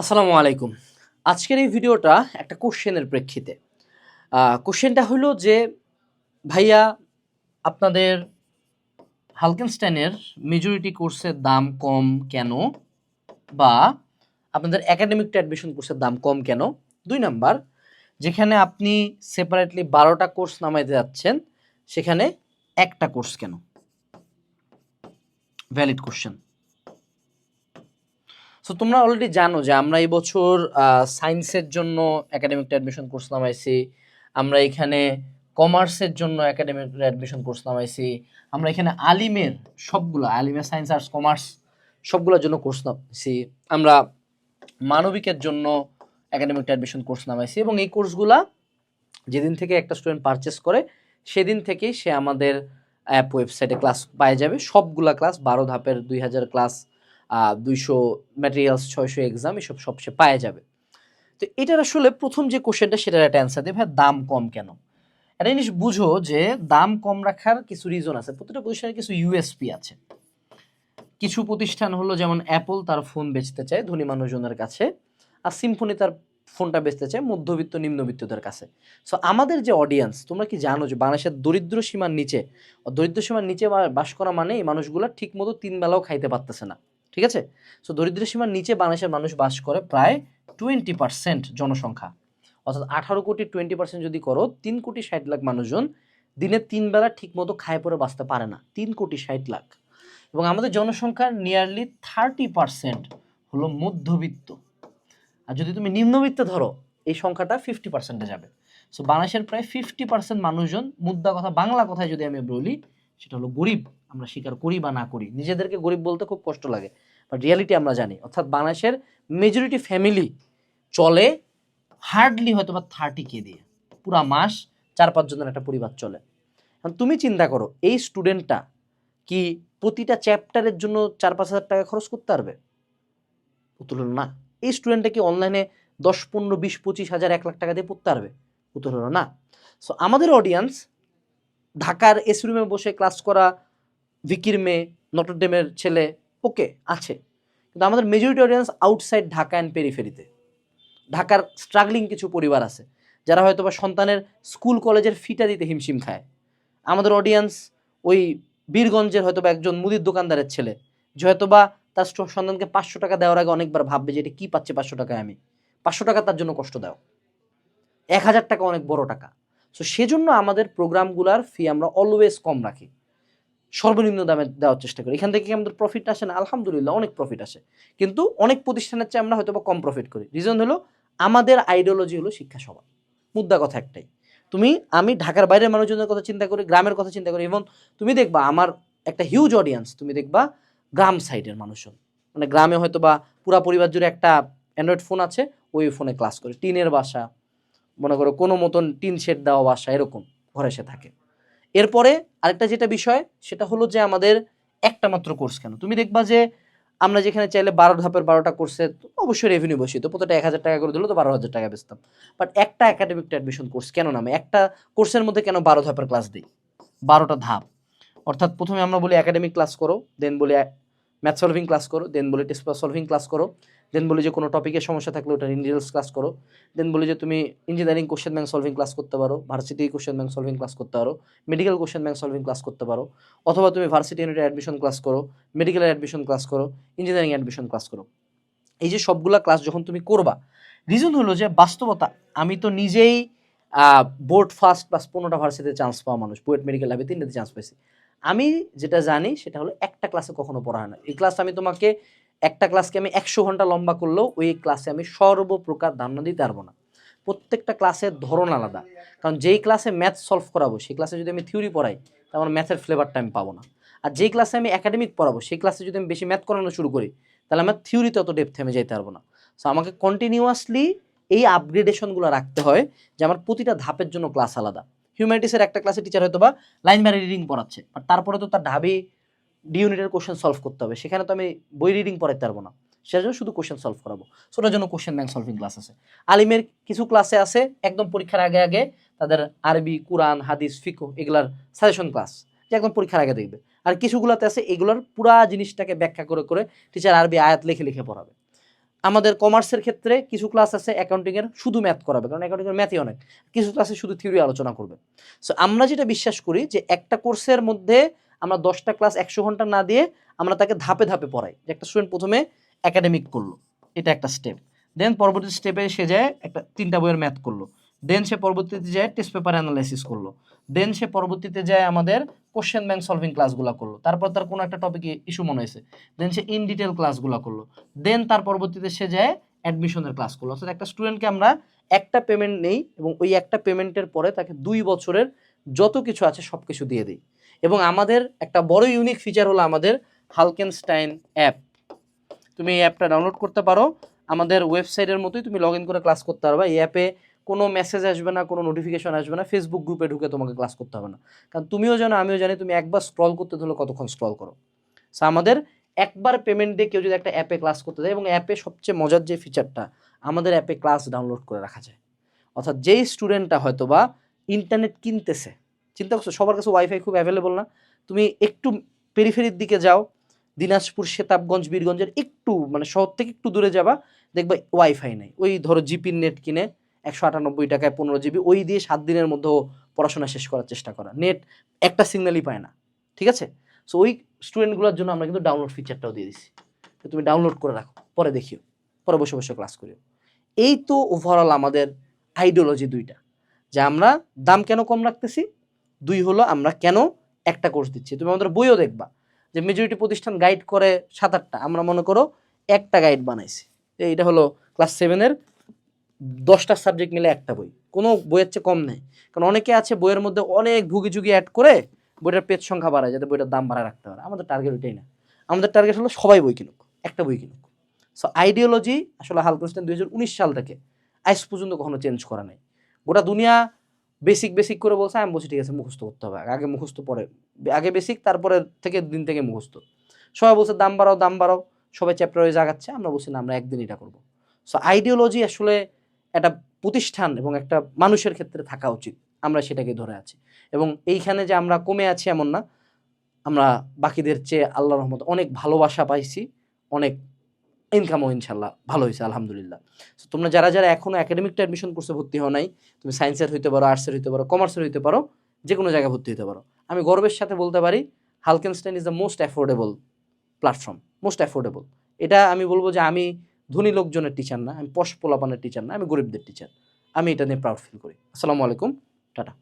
আসসালামু আলাইকুম। আজকের এই ভিডিওটা একটা কোশ্চেনের প্রেক্ষিতে। কোশ্চেনটা হলো যে, ভাইয়া, আপনাদের হালকেনস্টাইনের মেজরিটি কোর্সের দাম কম কেন? বা, আপনাদের একাডেমিকটা অ্যাডমিশন কোর্সের দাম কম কেন? দুই নাম্বার, যেখানে আপনি সেপারেটলি বারোটা কোর্স নামাইতে যাচ্ছেন, সেখানে একটা কোর্স কেন? ভ্যালিড কোশ্চেন সো তোমরা অলরেডি জানো যে আমরা এই বছর সায়েন্সের জন্য একাডেমিক অ্যাডমিশন কোর্স নামাইছি। আমরা এখানে কমার্সের জন্য একাডেমিক অ্যাডমিশন কোর্স নামাইছি। আমরা এখানে আলিমের সবগুলো আলিমের সায়েন্স আর্টস কমার্স সবগুলোর জন্য কোর্স নামাইছি। আমরা মানবিকের জন্য একাডেমিক অ্যাডমিশন কোর্স নামাইছি এবং এই কোর্সগুলা যেদিন থেকে একটা স্টুডেন্ট পারচেস করে, সেদিন থেকেই সে আমাদের অ্যাপ ওয়েবসাইটে ক্লাস পায়ে যাবে। সবগুলা ক্লাস বারো ধাপের দুই হাজার ক্লাস দুইশো ম্যাটেরিয়ালস ছয়শো এক্সাম এসব সব সে পায়ে যাবে। তো এটার আসলে প্রথম যে কোশ্চেনটা সেটার একটা অ্যান্সার দেবে ভাই দাম কম কেন? একটা জিনিস বুঝো যে দাম কম রাখার কিছু রিজন আছে। প্রতিটা প্রতিষ্ঠানের কিছু ইউএসপি আছে। কিছু প্রতিষ্ঠান হলো যেমন অ্যাপল তার ফোন বেচতে চায় ধনী মানুষজনের কাছে, আর সিম্ফনি তার ফোনটা বেচতে চায় মধ্যবিত্ত, নিম্নবিত্তদের কাছে। সো আমাদের যে অডিয়েন্স তোমরা কি জানো যে বাংলাদেশের দরিদ্র সীমার নিচে, দরিদ্র সীমার নিচে বাস করা মানে এই মানুষগুলো ঠিক মতো তিন বেলাও খাইতে পারতেছে না। ঠিক আছে? সো দরিদ্র সীমার নিচে বাংলাদেশের মানুষ বাস করে প্রায় টোয়েন্টি পার্সেন্ট জনসংখ্যা। অর্থাৎ আঠারো কোটি টোয়েন্টি পার্সেন্ট যদি করো, তিন কোটি ষাট লাখ মানুষজন দিনে তিন বেলা ঠিক মতো খায় পরে বাঁচতে পারে না। তিন কোটি ষাট লাখ। এবং আমাদের জনসংখ্যার নিয়ারলি থার্টি পার্সেন্ট হলো মধ্যবিত্ত। আর যদি তুমি নিম্নবিত্ত ধরো, এই সংখ্যাটা ফিফটি পার্সেন্টে যাবে। সো বাংলাদেশের প্রায় ফিফটি পার্সেন্ট মানুষজন মুদ্রা কথা, বাংলা কথায় যদি আমি বলি, সেটা হলো গরিব। আমরা স্বীকার করি বা না করি। নিজেদেরকে গরিব বলতে খুব কষ্ট লাগে। বাট রিয়ালিটি আমরা জানি। অর্থাৎ বাংলাদেশের মেজরিটি ফ্যামিলি চলে হার্ডলি হয়তো বা থার্টি কে দিয়ে। পুরা মাস চার পাঁচজনের একটা পরিবার চলে। তুমি চিন্তা করো, এই স্টুডেন্টটা কি প্রতিটা চ্যাপ্টারের জন্য চার, পাঁচ হাজার টাকা খরচ করতে পারবে? উত্তর হলো না। এই স্টুডেন্টটা কি অনলাইনে দশ, পনেরো, বিশ, পঁচিশ হাজার, এক লাখ টাকা দিয়ে পড়তে পারবে? উত্তর হলো না। সো আমাদের অডিয়েন্স ঢাকার এসি রুমে বসে ক্লাস করা ভিকির মেয়ে নটরডেমের ছেলে ওকে, আছে। কিন্তু আমাদের majority audience outside Dhaka and পেরিফেরিতে। ঢাকার স্ট্রাগলিং কিছু পরিবার আছে, যারা হয়তো বা সন্তানের স্কুল কলেজের ফিটা দিতে হিমশিম খায়। আমাদের অডিয়েন্স ওই বীরগঞ্জের হয়তো বা একজন মুদির দোকানদারের ছেলে, যে হয়তো বা তার সন্তানকে পাঁচশো টাকা দেওয়ার আগে অনেকবার ভাববে যে এটা কী পাচ্ছে পাঁচশো টাকায় আমি। পাঁচশো টাকা তার জন্য কষ্ট দাও। এক হাজার টাকা অনেক বড় টাকা। সো সেজন্য আমাদের প্রোগ্রামগুলোর ফি আমরা অলওয়েজ কম রাখি। সর্বনিম্ন দামে দেওয়ার চেষ্টা করি। এখান থেকে কি আমাদের প্রফিট আসে না, আলহামদুলিল্লাহ অনেক প্রফিট আসে। কিন্তু অনেক প্রতিষ্ঠানের চেয়ে আমরা হয়তো বা কম প্রফিট করি। রিজন হলো, আমাদের আইডিওলজি হলো শিক্ষা সভা। মুদ্রা কথা একটাই। তুমি, আমি ঢাকার বাইরের মানুষজনের কথা চিন্তা করি, গ্রামের কথা চিন্তা করি এবং তুমি দেখবা আমার একটা হিউজ অডিয়েন্স তুমি দেখবা গ্রাম সাইডের মানুষজন। মানে গ্রামে হয়তো বা পুরা পরিবার জুড়ে একটা অ্যান্ড্রয়েড ফোন আছে, ওই ফোনে ক্লাস করে। টিনের বাসা, মনে করো কোনো মতন টিন শেড দেওয়া বাসা, এরকম ঘরে সে থাকে। এরপরে আরেকটা যেটা বিষয়, সেটা হলো যে আমাদের একটা মাত্র কোর্স কেন? তুমি দেখবা যে আমরা যেখানে চাইলে বারো ধাপের বারোটা কোর্সে অবশ্যই রেভিনিউ বসিত প্রতিটা এক হাজার টাকা করে দিলেও তো বারো হাজার টাকা বেচতাম। বাট একটা একাডেমিক অ্যাডমিশন কোর্স কেন নামে? একটা কোর্সের মধ্যে কেন বারো ধাপের ক্লাস দিই? বারোটা ধাপ। অর্থাৎ প্রথমে আমরা বলি একাডেমিক ক্লাস করো দেন বলি ম্যাথ সলভিং ক্লাস করো দেন বলি টেস্ট সলভিং ক্লাস করো দেন বলে যে কোনো টপিকের সমস্যা থাকলে ওটা ইন্ডিভিজুয়ালস ক্লাস করো দেন বলে যে তুমি engineering question bank solving class করতে পারো varsity question bank solving class করতে পারো medical question bank solving class করতে পারো, অথবা তুমি ভার্সিটি ইউনিটের অ্যাডমিশন ক্লাস করো মেডিকেলের অ্যাডমিশন ক্লাস করো ইঞ্জিনিয়ারিং অ্যাডমিশন ক্লাস করো। এই যে সবগুলা ক্লাস যখন তুমি করবা রিজন হলো যে বাস্তবতা, আমি তো নিজেই বোর্ড ফার্স্ট বা পনেরোটা ভার্সিটিতে চান্স পাওয়া মানুষ বুয়েট মেডিকেল ল্যাবে তিনটাতে চান্স পেয়েছি আমি যেটা জানি সেটা হলো একটা ক্লাসে কখনো পড়া হয় না। এই ক্লাস আমি তোমাকে একটা ক্লাসকে আমি একশো ঘণ্টা লম্বা করলেও ওই ক্লাসে আমি সর্বপ্রকার ধারণা দিতে পারব না। প্রত্যেকটা ক্লাসের ধরন আলাদা। কারণ যেই ক্লাসে ম্যাথ সলভ করাবো, সেই ক্লাসে যদি আমি থিওরি পড়াই আমার ম্যাথের ফ্লেভারটা আমি পাবো না। আর যেই ক্লাসে আমি একাডেমিক পড়াবো, সেই ক্লাসে যদি আমি বেশি ম্যাথ করানো শুরু করি, তাহলে আমার থিওরিতে অত ডেপথে আমি যেতে পারব না। সো আমাকে কন্টিনিউয়াসলি এই আপগ্রেডেশনগুলো রাখতে হয় যে আমার প্রতিটা ধাপের জন্য ক্লাস আলাদা। হিউম্যানিটিসের একটা ক্লাসে টিচার হয়তো বা লাইন বাই রিডিং পড়াচ্ছে। বাট তারপরে তো তার ঢাবি ডি ইউনিটের কোশ্চেন সলভ করতে হবে। সেখানে তো আমি বই রিডিং পড়াতে পারব না। সেজন্য শুধু কোশ্চেন সলভ করাবো। সো ওটার জন্য কোশ্চেন ব্যাংক সলভিং ক্লাস আছে। আলিমের কিছু ক্লাসে আছে, একদম পরীক্ষার আগে আগে তাদের আরবি, কোরআন, হাদিস ফিকো এগুলার সাজেশন ক্লাস যে একদম পরীক্ষার আগে দেখবে। আর কিছুগুলোতে আছে, এগুলোর পুরা জিনিসটাকে ব্যাখ্যা করে করে টিচার আরবি আয়াত লিখে লিখে পড়াবে। আমাদের কমার্সের ক্ষেত্রে কিছু ক্লাস আছে অ্যাকাউন্টিংয়ের শুধু ম্যাথ করাবে, কারণ অ্যাকাউন্টিংয়ের ম্যাথই অনেক। কিছু ক্লাসে শুধু থিওরি আলোচনা করবে। সো আমরা যেটা বিশ্বাস করি যে একটা কোর্সের মধ্যে আমরা দশটা ক্লাস একশো ঘণ্টা না দিয়ে আমরা তাকে ধাপে ধাপে পড়াই। যে একটা স্টুডেন্ট প্রথমে একাডেমিক করল, এটা একটা স্টেপ দেন পরবর্তী স্টেপে সে যায় একটা তিনটা বইয়ের ম্যাথ করল। দেন সে পরবর্তীতে যায় টেস্ট পেপার অ্যানালাইসিস করল। দেন সে পরবর্তীতে যায় আমাদের কোশ্চেন ব্যাংক সলভিং ক্লাসগুলো করল। তারপর তার কোনো একটা টপিকে ইস্যু মনে হয়েছে। দেন সে ইন ডিটেল ক্লাসগুলো করল। দেন তার পরবর্তীতে সে যায় অ্যাডমিশনের ক্লাস করল। অর্থাৎ একটা স্টুডেন্টকে আমরা একটা পেমেন্ট নেই এবং ওই একটা পেমেন্টের পরে তাকে দুই বছরের যত কিছু আছে সব কিছু দিয়ে দিই। এবং আমাদের একটা বড় ইউনিক ফিচার হলো আমাদের হালকেনস্টাইন অ্যাপ তুমি এই অ্যাপটা ডাউনলোড করতে পারো। আমাদের ওয়েবসাইটের মতোই তুমি লগ ইন করে ক্লাস করতে পারবে। এই অ্যাপে কোনো মেসেজ আসবে না, কোনো নোটিফিকেশন আসবে না ফেসবুক গ্রুপে ঢুকে তোমাকে ক্লাস করতে হবে না। কারণ তুমিও জানো, আমিও জানি, তুমি একবার স্ক্রল করতে ধরলে কতক্ষণ স্ক্রল করো। সো আমাদের একবার পেমেন্ট দিয়ে কেউ যদি একটা অ্যাপে ক্লাস করতে যায় এবং অ্যাপে সবচেয়ে মজার যে ফিচারটা আমাদের অ্যাপে ক্লাস ডাউনলোড করে রাখা যায়। অর্থাৎ যেই স্টুডেন্টটা হয়তো বা ইন্টারনেট কিনতেছে, চিন্তা করছ, সবার কাছে ওয়াইফাই খুব অ্যাভেলেবল না, তুমি একটু পেরিফেরির দিকে যাও, দিনাজপুর, সেতাবগঞ্জ, বীরগঞ্জের একটু মানে শহর থেকে একটু দূরে যাবা, দেখবা ওয়াইফাই নেই। ওই ধরো জিপির নেট কিনে একশো আটানব্বই টাকায় পনেরো জিবি, ওই দিয়ে সাত দিনের মধ্যেও পড়াশোনা শেষ করার চেষ্টা করা। নেট একটা সিগন্যালই পায় না, ঠিক আছে? সো ওই স্টুডেন্টগুলোর জন্য আমরা কিন্তু ডাউনলোড ফিচারটাও দিয়ে দিছি তুমি ডাউনলোড করে রাখো, পরে দেখিও, পরে বসে বসে ক্লাস করিও। এই তো ওভারঅল আমাদের আইডিওলজি দুইটা, যে আমরা দাম কেন কম রাখতেছি? দুই হলো আমরা কেন একটা কোর্স দিচ্ছি। তুমি আমাদের বইও দেখবা, যে মেজরিটি প্রতিষ্ঠান গাইড করে সাত আটটা, আমরা মনে করো একটা গাইড বানাইছি। এইটা হলো ক্লাস সেভেনের দশটা সাবজেক্ট মিলে একটা বই। কোনো বইয়ের চেয়ে কম নেই। কারণ অনেকে আছে বইয়ের মধ্যে অনেক ভুগি ঝুগি অ্যাড করে বইটার পেজ সংখ্যা বাড়ায় যাতে বইটার দাম বাড়ায় রাখতে পারে। আমাদের টার্গেট ওইটাই না। আমাদের টার্গেট হলো সবাই বই কিনুক, একটা বই কিনুক। সো আইডিওলজি আসলে হাল হালকনস্টাইন দুই হাজার উনিশ সাল থেকে আইস পর্যন্ত কখনো চেঞ্জ করা নেই। গোটা দুনিয়া বেসিক বেসিক করে বলছে, আমি বলছি, ঠিক আছে, মুখস্থ করতে হবে। আগে মুখস্থ, পরে আগে বেসিক তারপরে থেকে দিন থেকে মুখস্থ। সবাই বলছে, দাম বাড়াও দাম বাড়াও। সবাই চ্যাপ্টার ওয়াইজ আগাচ্ছে। আমরা বলছি, না, আমরা একদিন এটা করব। সো আইডিওলজি আসলে একটা প্রতিষ্ঠান এবং একটা মানুষের ক্ষেত্রে থাকা উচিত। আমরা সেটাকে ধরে আছি। এবং এইখানে যে আমরা কমে আছি এমন না। আমরা বাকিদের চেয়ে আল্লাহ রহমত অনেক ভালোবাসা পাইছি অনেক ইনকামও ইনশাল্লাহ ভালো হয়েছে আলহামদুলিল্লাহ। So, তোমরা যারা যারা এখনও একাডেমিকটা অ্যাডমিশন করছে ভর্তি হও নাই তুমি সায়েন্সের হইতে পারো আর্টসের হইতে পারো কমার্সের হইতে পারো যে কোনো জায়গায় ভর্তি হতে পারো। আমি গর্বের সাথে বলতে পারি Halkenstein is the most affordable platform most affordable এটা আমি বলব যে আমি ধনী লোকজনের টিচার না, আমি পশ পোলাপানের টিচার না, আমি গরিবদের টিচার আমি এটা নিয়ে প্রাউড ফিল করি। আসসালামু আলাইকুম, টাটা।